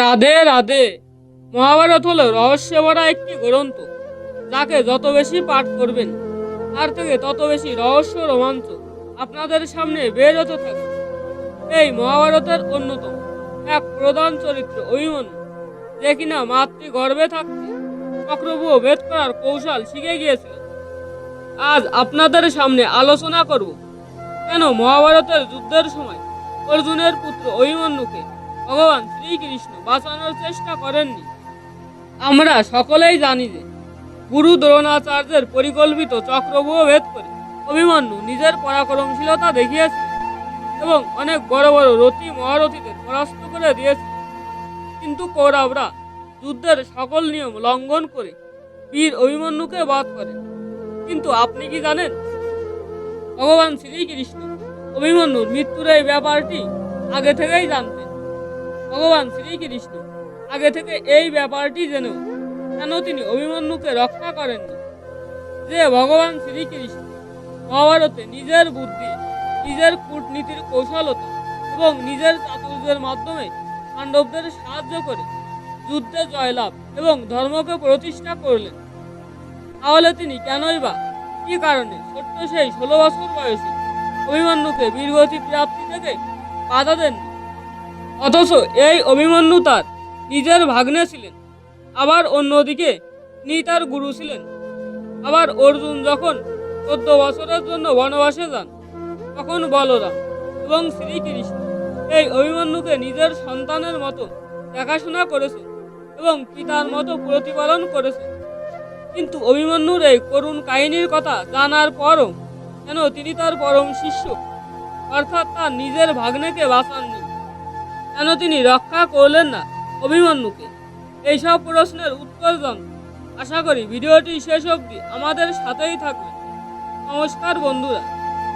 রাধে রাধে। মহাভারত হলো রহস্য ভরা একটি গ্রন্থ, যাকে যত বেশি পাঠ করবেন, তার থেকে তত বেশি রহস্য রোমাঞ্চ আপনাদের সামনে বের হতে থাকে এই মহাভারতের অন্যতম এক প্রধান চরিত্র অভিমন্যু, যে কিনা মাতৃ গর্ভে থাকতে চক্রব্যূহ ভেদ করার কৌশল শিখে গিয়েছিল। আজ আপনাদের সামনে আলোচনা করব, কেন মহাভারতের যুদ্ধের সময় অর্জুনের পুত্র অভিমন্যুকে ভগবান শ্রীকৃষ্ণ বাঁচানোর চেষ্টা করেননি। আমরা সকলেই জানি যে গুরু দ্রোণাচার্যের পরিকল্পিত চক্রব্যূহ ভেদ করে অভিমন্যু নিজের পরাক্রমশীলতা দেখিয়েছে এবং অনেক বড় বড় রথী মহারথীদের পরাস্ত করে দিয়েছে। কিন্তু কৌরবরা যুদ্ধের সকল নিয়ম লঙ্ঘন করে বীর অভিমন্যুকে বাদ করে কিন্তু আপনি কি জানেন? ভগবান শ্রীকৃষ্ণ অভিমন্যুর মৃত্যুর এই ব্যাপারটি আগে থেকেই জানতেন। ভগবান শ্রীকৃষ্ণ। আগে থেকে এই ব্যাপারটি যেন কেন তিনি অভিমন্যুকে রক্ষা করেননি? যে ভগবান শ্রীকৃষ্ণ মহাভারতে নিজের বুদ্ধি, নিজের কূটনীতির কৌশলতা এবং নিজের চাতুর্যের মাধ্যমে পাণ্ডবদের সাহায্য করে যুদ্ধে জয়লাভ এবং ধর্মকে প্রতিষ্ঠা করলেন। তাহলে তিনি কেনই বা কি কারণে ছোট্ট সেই ষোলো বছর বয়সে অভিমন্যুকে বীরগতি প্রাপ্তি থেকে বাধা দেননি? অথচ এই অভিমন্যু তার নিজের ভাগ্নে ছিলেন। আবার অন্যদিকে তিনি তার গুরু ছিলেন। আবার অর্জুন যখন চোদ্দ বছরের জন্য বনবাসে যান, তখন বলরাম এবং শ্রীকৃষ্ণ এই অভিমন্যুকে নিজের সন্তানের মতো দেখাশোনা করেছেন এবং পিতার মতো প্রতিপালন করেছেন। কিন্তু অভিমন্যুর এই করুণ কাহিনীর কথা জানার পরও কেন তিনি তার পরম শিষ্য, অর্থাৎ তার নিজের ভাগ্নেকে বাঁচাননি। কেন তিনি রক্ষা করলেন না অভিমন্যুকে? এইসব প্রশ্নের উত্তর জানতে আশা করি ভিডিওটি শেষ অবধি আমাদের সাথেই থাকবে। নমস্কার বন্ধুরা।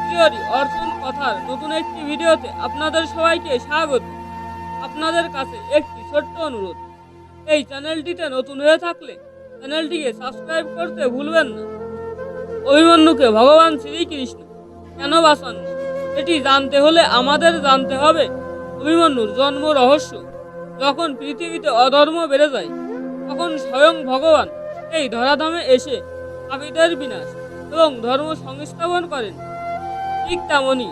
ভিডিওটি অর্জুন কথার নতুন একটি ভিডিওতে আপনাদের সবাইকে স্বাগত। আপনাদের কাছে একটি ছোট্ট অনুরোধ। এই চ্যানেলটিতে নতুন হয়ে থাকলে চ্যানেলটিকে সাবস্ক্রাইব করতে ভুলবেন না। অভিমন্যুকে ভগবান শ্রীকৃষ্ণ। কেন বাসন এটি জানতে হলে আমাদের জানতে হবে অভিমন্যুর জন্ম রহস্য। যখন পৃথিবীতে অধর্ম বেড়ে যায়, তখন স্বয়ং ভগবান এই ধরাধামে এসে পাপীদের বিনাশ এবং ধর্ম সংস্থাপন করেন। ঠিক তেমনই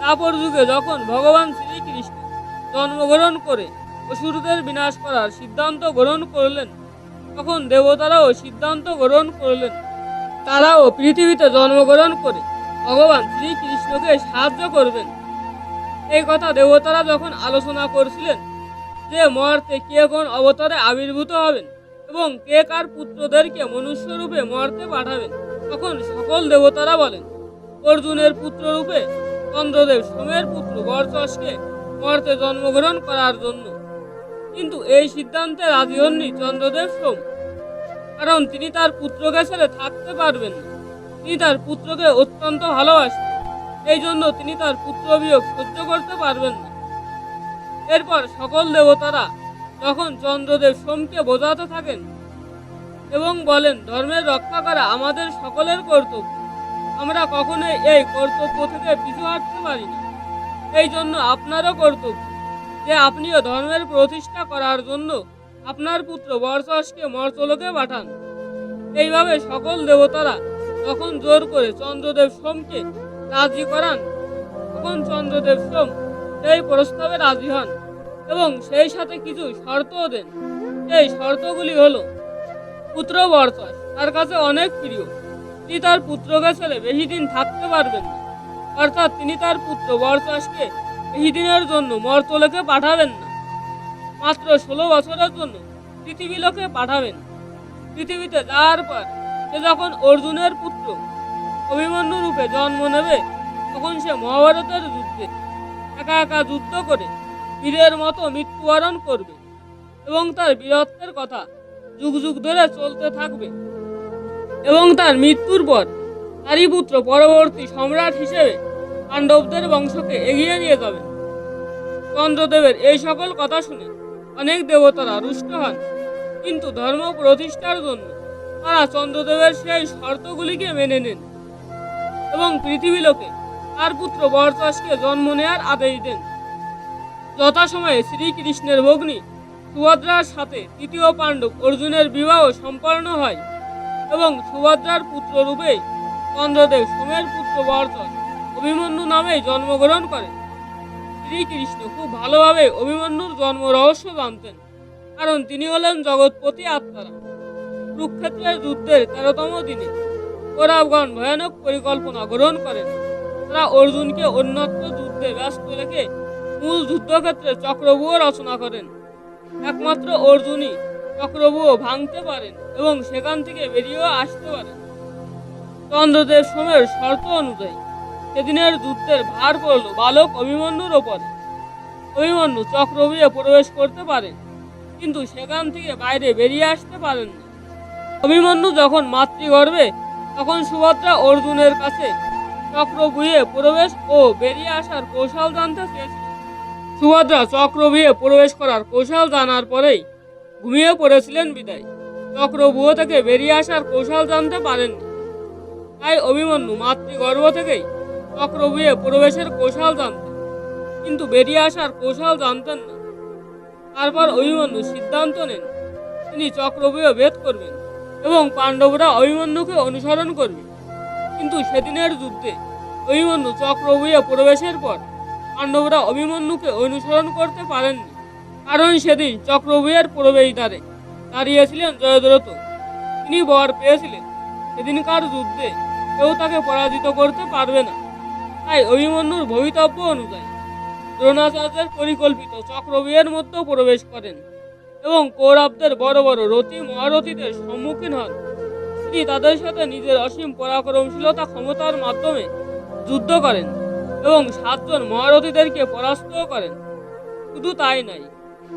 তাপর যুগে যখন ভগবান শ্রীকৃষ্ণ জন্মগ্রহণ করে অসুরদের বিনাশ করার সিদ্ধান্ত গ্রহণ করলেন, তখন দেবতারাও সিদ্ধান্ত গ্রহণ করলেন। তারাও পৃথিবীতে জন্মগ্রহণ করে ভগবান শ্রীকৃষ্ণকে সাহায্য করবেন। এই কথা দেবতারা যখন আলোচনা করছিলেন যে মর্তে কে কোন অবতারে আবির্ভূত হবেন এবং কে কার পুত্রদেরকে মনুষ্যরূপে মর্তে পাঠাবেন, তখন সকল দেবতারা বলেন, অর্জুনের পুত্ররূপে চন্দ্রদেব সোমের পুত্র বরচসকে মর্তে জন্মগ্রহণ করার জন্য। কিন্তু এই সিদ্ধান্তে রাজি হননি চন্দ্রদেব সোম। কারণ তিনি তার পুত্রকে ছেড়ে থাকতে পারবেন না। তিনি তার পুত্রকে অত্যন্ত ভালোবাসেন এই জন্য তিনি তার পুত্র বিয়োগ সহ্য করতে পারবেন না। এরপর সকল দেবতারা যখন চন্দ্রদেব সোমকে বোঝাতে থাকেন এবং বলেন, ধর্মের রক্ষা করা আমাদের সকলের কর্তব্য। আমরা কখনোই এই কর্তব্য থেকে পিছু হাঁটতে পারি না। এই জন্য আপনারও কর্তব্য যে আপনিও ধর্মের প্রতিষ্ঠা করার জন্য আপনার পুত্র বর্ষসকে মর্তলোকে পাঠান। এইভাবে সকল দেবতারা তখন জোর করে চন্দ্রদেব সোমকে রাজি করান। তখন চন্দ্রদেব সোম সেই প্রস্তাবে রাজি হন এবং সেই সাথে কিছু শর্তও দেন। এই শর্তগুলি হলো, পুত্র বর্ষস তার কাছে অনেক প্রিয়। তিনি তার পুত্রকে ছেড়ে বেশি দিন থাকতে পারবেন না। অর্থাৎ তিনি তার পুত্র বর্ষসকে বেশি দিনের জন্য মর্তলোকে পাঠাবেন না। মাত্র ষোলো বছরের জন্য পৃথিবীলোকে পাঠাবেন। পৃথিবীতে যাওয়ার পর সে যখন অর্জুনের পুত্র অভিমন্যু রূপে জন্ম নেবে, তখন সে মহাভারতের যুদ্ধে একা একা যুদ্ধ করে বীরের মতো মৃত্যুবরণ করবে এবং তার বীরত্বের কথা যুগ যুগ ধরে চলতে থাকবে এবং তার মৃত্যুর পর তারই পুত্র পরবর্তী সম্রাট হিসেবে পাণ্ডবদের বংশকে এগিয়ে নিয়ে যাবে। চন্দ্রদেবের এই সকল কথা শুনে অনেক দেবতারা রুষ্ট হন, কিন্তু ধর্ম প্রতিষ্ঠার জন্য তারা চন্দ্রদেবের সেই শর্তগুলিকে মেনে নেন। এবং পৃথিবী লোকে তার পুত্র বরচাষকে জন্ম নেয়ার আদেশ দেন। যথাসময়ে শ্রীকৃষ্ণের ভগ্নী সুভদ্রার সাথে তৃতীয় পাণ্ডব অর্জুনের বিবাহ সম্পন্ন হয় এবং সুভদ্রার পুত্র রূপে চন্দ্রদেব সোমের পুত্র বর্তন অভিমন্যু নামে জন্মগ্রহণ করেন। শ্রীকৃষ্ণ খুব ভালোভাবে অভিমন্যুর জন্ম রহস্য জানতেন, কারণ তিনি হলেন জগৎপতি আত্মারা। কুরুক্ষেত্রের যুদ্ধের তেরোতম দিনে কৌরবগণ ভয়ানক পরিকল্পনা গ্রহণ করেন। তারা অর্জুনকে অন্যত্র যুদ্ধে ব্যস্ত রেখে মূল যুদ্ধক্ষেত্রে চক্রব্যূহ রচনা করেন। একমাত্র অর্জুনই চক্রব্যূহ ভাঙতে পারেন এবং সেখান থেকে বেরিয়েও আসতে পারেন। চন্দ্রদেব সোমের শর্ত অনুযায়ী সেদিনের যুদ্ধের ভার পড়ল বালক অভিমন্যুর ওপরে। অভিমন্যু চক্রব্যূহে প্রবেশ করতে পারেন, কিন্তু সেখান থেকে বাইরে বেরিয়ে আসতে পারেন না। অভিমন্যু যখন মাতৃগর্ভে তখন সুভদ্রা অর্জুনের কাছে চক্রব্যূহে প্রবেশ ও বেরিয়ে আসার কৌশল জানতে চেয়েছিল। সুভদ্রা চক্রব্যূহে প্রবেশ করার কৌশল জানার পরেই ঘুমিয়ে পড়েছিলেন বিদায়। চক্রব্যূহ থেকে বেরিয়ে আসার কৌশল জানতে পারেননি। তাই অভিমন্যু মাতৃগর্ভ থেকেই চক্রব্যূহে প্রবেশের কৌশল জানতেন। কিন্তু বেরিয়ে আসার কৌশল জানতেন না। তারপর অভিমন্যু সিদ্ধান্ত নেন, তিনি চক্রব্যূহ ভেদ করবেন। পাণ্ডবরা অভিমন্যুকে অনুসরণ করবে। কিন্তু সেদিনের যুদ্ধে অভিমন্যু চক্রব্যূহে প্রবেশের পর পাণ্ডবরা অভিমন্যুকে অনুসরণ করতে পারেননি। কারণ সেদিন চক্রব্যূহের প্রবেশদ্বারে দাঁড়িয়েছিলেন জয়দ্রত তিনি বর পেয়েছিলেন। সেদিনকার যুদ্ধে কেউ তাকে পরাজিত করতে পারবে না। তাই অভিমন্যুর ভবিতব্য অনুযায়ী দ্রোণাচার্যের পরিকল্পিত চক্রব্যূহের মধ্যেও প্রবেশ করেন। এবং কৌরবদের বড় বড় রথী মহারথীদের সম্মুখীন হন। তিনি তাদের সাথে নিজের অসীম পরাক্রমশীলতা ক্ষমতার মাধ্যমে যুদ্ধ করেন এবং সাতজন মহারথীদেরকে পরাস্তও করেন। শুধু তাই নয়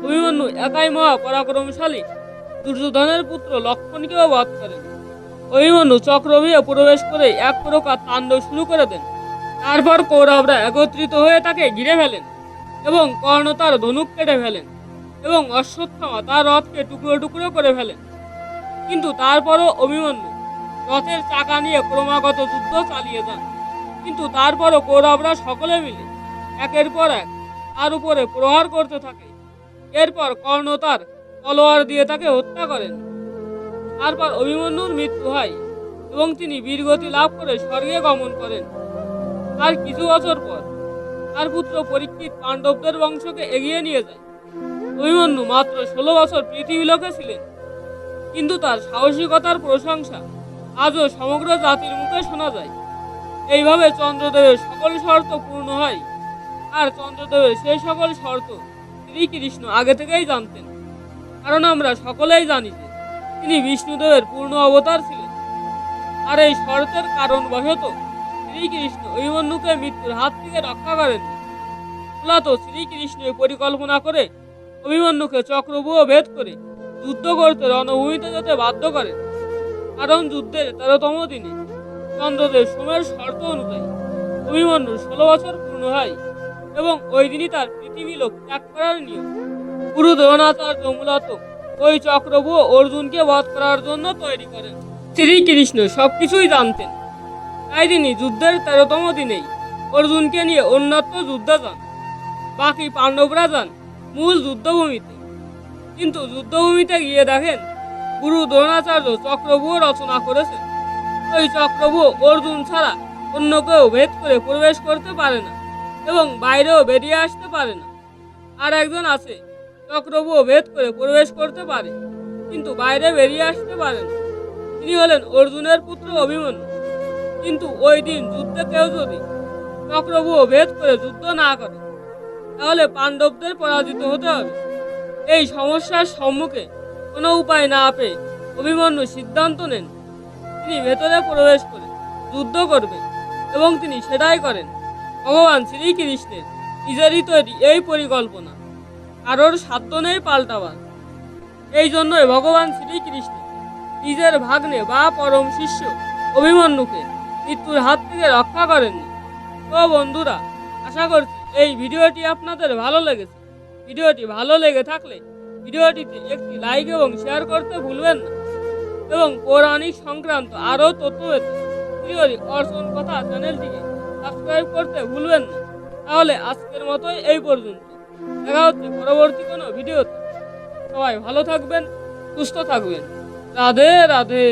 অভিমন্যু একাই মহা পরাক্রমশালী দুর্যোধনের পুত্র লক্ষণকেও বধ করেন। অভিমন্যু চক্রব্যূহে প্রবেশ করে এক প্রকার তাণ্ডব শুরু করে দেন। তারপর কৌরবরা একত্রিত হয়ে তাকে ঘিরে ফেলেন এবং কর্ণ তার ধনুক কেটে ফেলেন। এবং অশ্বত্থামা তার রথকে টুকরো টুকরো করে ফেলেন। কিন্তু তারপরও অভিমন্যু, রথের চাকা নিয়ে ক্রমাগত যুদ্ধ চালিয়ে যান। কিন্তু তারপরও কৌরবরা সকলে মিলে একের পর এক তার উপরে প্রহার করতে থাকে। এরপর কর্ণ তার তলোয়ার দিয়ে তাকে হত্যা করেন। তারপর অভিমন্যুর মৃত্যু হয় এবং তিনি বীরগতি লাভ করে স্বর্গে গমন করেন। তার কিছু বছর পর তার পুত্র পরীক্ষিত পাণ্ডবদের বংশকে এগিয়ে নিয়ে যায়। অভিমন্যু মাত্র ষোলো বছর পৃথিবী লোকে ছিলেন। কিন্তু তার সাহসিকতার প্রশংসা আজও সমগ্র জাতির মুখে শোনা যায়। এইভাবে চন্দ্রদেবের সকল শর্ত পূর্ণ হয় আর চন্দ্রদেবের সেই সকল শর্ত শ্রীকৃষ্ণ আগে থেকেই জানতেন। কারণ আমরা সকলেই জানি যে তিনি বিষ্ণুদেবের পূর্ণ অবতার ছিলেন। আর এই শর্তের কারণ কারণবশত শ্রীকৃষ্ণ অভিমন্যুকে মৃত্যুর হাত থেকে রক্ষা করেন। মূলত শ্রীকৃষ্ণ এই পরিকল্পনা করে অভিমন্যুকে চক্রব্যূহ ভেদ করে যুদ্ধ করতে রণভূমিতে যেতে বাধ্য করেন কারণ যুদ্ধের তেরোতম দিনে চন্দ্রদেব সোমের শর্ত অনুযায়ী অভিমন্যুর ষোলো বছর পূর্ণ হয় এবং ওই দিনই তার পৃথিবী লোক ত্যাগ করার নিয়ম। গুরু দ্রোণাচার্য মূলত ওই চক্রব্যূহ অর্জুনকে বধ করার জন্য তৈরি করেন। শ্রীকৃষ্ণ সবকিছুই জানতেন। তাই তিনি যুদ্ধের তেরোতম দিনেই অর্জুনকে নিয়ে অন্যত্র যুদ্ধে যান। বাকি পাণ্ডবরা যান মূল যুদ্ধভূমিতে। কিন্তু যুদ্ধভূমিতে গিয়ে দেখেন, গুরু দ্রোণাচার্য চক্রব্যূহ রচনা করেছেন। ওই চক্রব্যূহ অর্জুন ছাড়া অন্য কেউ ভেদ করে প্রবেশ করতে পারে না এবং বাইরেও বেরিয়ে আসতে পারে না। আর একজন আছে চক্রব্যূহ ভেদ করে প্রবেশ করতে পারে, কিন্তু বাইরে বেরিয়ে আসতে পারে না। তিনি হলেন অর্জুনের পুত্র অভিমন্যু। কিন্তু ওই দিন যুদ্ধে কেউ যদি চক্রব্যূহ ভেদ করে যুদ্ধ না করে তাহলে পাণ্ডবদের পরাজিত হতে হবে। এই সমস্যার সম্মুখে কোনো উপায় না পেয়ে অভিমন্যু সিদ্ধান্ত নেন। তিনি ভেতরে প্রবেশ করে যুদ্ধ করবেন এবং তিনি সেটাই করেন। ভগবান শ্রীকৃষ্ণের নিজেরই তৈরি এই পরিকল্পনা। কারোর সাধ্য নেই পাল্টাবার। এই জন্যই ভগবান শ্রীকৃষ্ণ নিজের ভাগ্নে বা পরম শিষ্য অভিমন্যুকে মৃত্যুর হাত থেকে রক্ষা করেননি। তো বন্ধুরা, আশা করছি এই ভিডিওটি আপনাদের ভালো লেগেছে, ভিডিওটি ভালো লেগে থাকলে ভিডিওটিতে একটি লাইক এবং শেয়ার করতে ভুলবেন না। এবং পৌরাণিক সংক্রান্ত আরও তথ্য পেতে ভিডিওটি অর্চন কথা চ্যানেলটিকে সাবস্ক্রাইব করতে ভুলবেন না। তাহলে আজকের মতোই এই পর্যন্ত। দেখা হচ্ছে পরবর্তী কোনো ভিডিওতে। সবাই ভালো থাকবেন, সুস্থ থাকবেন। রাধে রাধে।